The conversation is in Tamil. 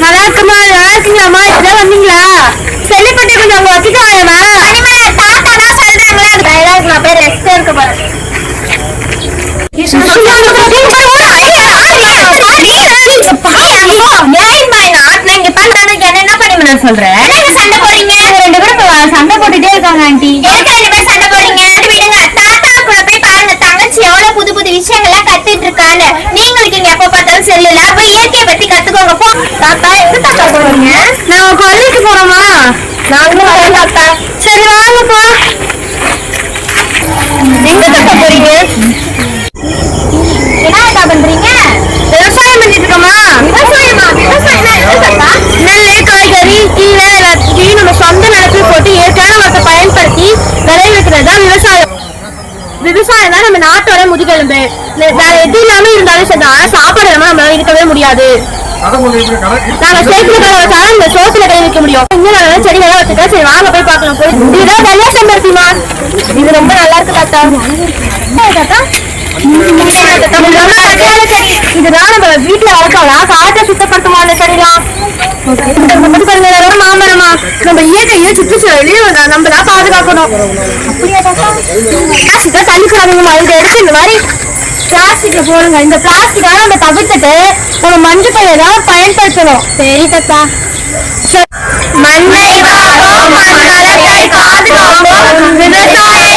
நல்லா இருக்குமா நல்லா இருக்கீங்களாம்மா இப்பதான் வந்தீங்களா செல்லிப்பட்டி கொஞ்சம் அங்க வச்சுட்டு தாத்தா தான் சொல்றாங்களே டைலாக் நான் போய் ரெஸ்ட் எடுக்க போறேன் சொல்றேன் சண்டை போறீங்க ரெண்டு பேரும் சண்டை போட்டுட்டே இருக்காங்க ஆண்டி ரெண்டு பேரும் சண்டை போறீங்க விடுங்க தாத்தா கூட போய் பாருங்க தங்கச்சி எவ்வளவு புது புது விஷயங்கள்லாம் கத்துட்டு இருக்கான்னு நீங்க இருக்கீங்க எப்ப பார்த்தாலும் செல்லுல போய் இயற்கையை பத்தி கத்துக்கோங்க போ தாத்தா எங்க தாத்தா போறீங்க? நாங்க கொல்லைக்கு போறோமா நாங்களும் வரோம் தாத்தா. சரி வாங்கப்பா. எங்க தாத்தா போறீங்க? என்ன தாத்தா பண்றீங்க? விவசாயம் பண்ணிட்டு இருக்கோமா விவசாயமா? விவசாயம்னா என்ன தாத்தா? நெல் காய்கறி கீரை எல்லாத்தையும் நம்ம சொந்த நிலத்தில் போட்டு இயற்கையான உரத்தை பயன்படுத்தி விளைவிக்கிறது தான் விவசாயம். விவசாயம் தான் நம்ம நாட்டோட முதுகெலும்பு. வேற எது இல்லாம இருந்தாலும் சரி ஆனா சாப்பாடு இல்லாம நம்மளால இருக்கவே முடியாது. நாங்க சேத்துல கடை இந்த சோத்துல கை வைக்க முடியும். இன்னும் நல்லா செடி சரி வாங்க போய் பார்க்கலாம். போய் இதுதான் வெள்ளை செம்பருத்திமா இது ரொம்ப நல்லா இருக்கு தாத்தா. தாத்தா. நம்ம வீட்டுல வளர்க்கலாம் காற்றை சுத்தப்படுத்துமா அந்த செடிலாம்? மாமரமா? நம்ம இயற்கையை சுற்றுச்சூழலையும் நம்ம தான் பாதுகாக்கணும். அப்படியா தாத்தா? எடுத்து இந்த மாதிரி? பிளாஸ்டிக்ல போடுங்க. இந்த பிளாஸ்டிக்காக நம்ம தவிர்த்துட்டு நம்ம மஞ்சள் பையை தான் பயன்படுத்தணும். சரி தாத்தா. மண்ணை காப்போம் பாதுகாப்போம் விவசாயத்தை